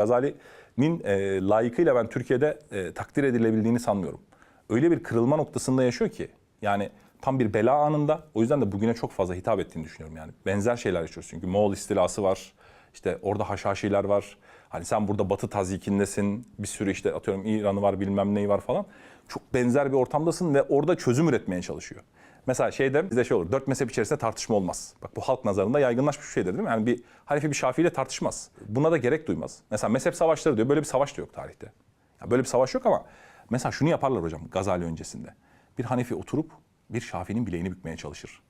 Gazali'nin e, layıkıyla ben Türkiye'de e, takdir edilebildiğini sanmıyorum. Öyle bir kırılma noktasında yaşıyor ki yani tam bir bela anında o yüzden de bugüne çok fazla hitap ettiğini düşünüyorum yani. Benzer şeyler yaşıyoruz çünkü Moğol istilası var. işte orada Haşhaşiler var. Hani sen burada Batı tazikindesin. Bir sürü işte atıyorum İran'ı var bilmem neyi var falan. Çok benzer bir ortamdasın ve orada çözüm üretmeye çalışıyor. Mesela şeyde bize şey olur. Dört mezhep içerisinde tartışma olmaz. Bak bu halk nazarında yaygınlaşmış bir şeydir değil mi? Yani bir Hanefi bir Şafii tartışmaz. Buna da gerek duymaz. Mesela mezhep savaşları diyor. Böyle bir savaş da yok tarihte. Ya böyle bir savaş yok ama mesela şunu yaparlar hocam Gazali öncesinde. Bir Hanefi oturup bir Şafii'nin bileğini bükmeye çalışır.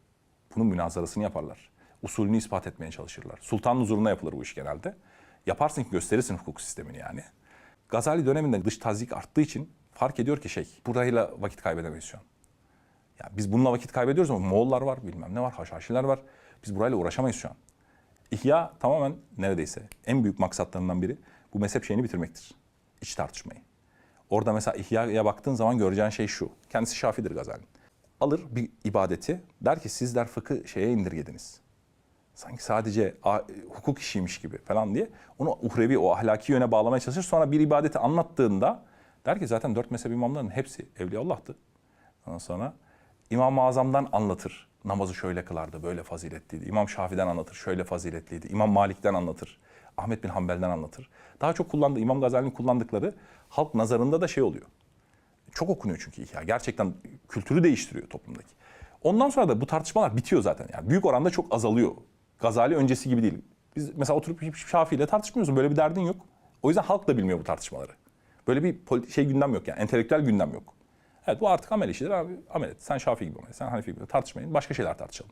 Bunun münazarasını yaparlar. Usulünü ispat etmeye çalışırlar. Sultanın huzurunda yapılır bu iş genelde. Yaparsın ki gösterirsin hukuk sistemini yani. Gazali döneminde dış tazik arttığı için fark ediyor ki şey, burayla vakit kaybedemeyiz şu an. Ya biz bununla vakit kaybediyoruz ama Moğollar var, bilmem ne var, Haşhaşiler var. Biz burayla uğraşamayız şu an. İhya tamamen neredeyse en büyük maksatlarından biri bu mezhep şeyini bitirmektir. İç tartışmayı. Orada mesela İhya'ya baktığın zaman göreceğin şey şu. Kendisi Şafidir Gazali. Alır bir ibadeti der ki sizler fıkı şeye indirgediniz. Sanki sadece hukuk işiymiş gibi falan diye onu uhrevi o ahlaki yöne bağlamaya çalışır. Sonra bir ibadeti anlattığında der ki zaten dört mezhep imamlarının hepsi Evliyaullah'tı. Ondan sonra İmam-ı Azam'dan anlatır. Namazı şöyle kılardı, böyle faziletliydi. İmam Şafi'den anlatır, şöyle faziletliydi. İmam Malik'ten anlatır. Ahmet bin Hanbel'den anlatır. Daha çok kullandığı, İmam Gazali'nin kullandıkları halk nazarında da şey oluyor. Çok okunuyor çünkü İhya. Gerçekten kültürü değiştiriyor toplumdaki. Ondan sonra da bu tartışmalar bitiyor zaten. Yani büyük oranda çok azalıyor. Gazali öncesi gibi değil. Biz mesela oturup Şafii ile tartışmıyorsun. Böyle bir derdin yok. O yüzden halk da bilmiyor bu tartışmaları. Böyle bir şey gündem yok yani. Entelektüel gündem yok. Evet bu artık amel işidir abi. Amel et. Sen Şafii gibi amel et. Sen Hanefi gibi tartışmayın. Başka şeyler tartışalım.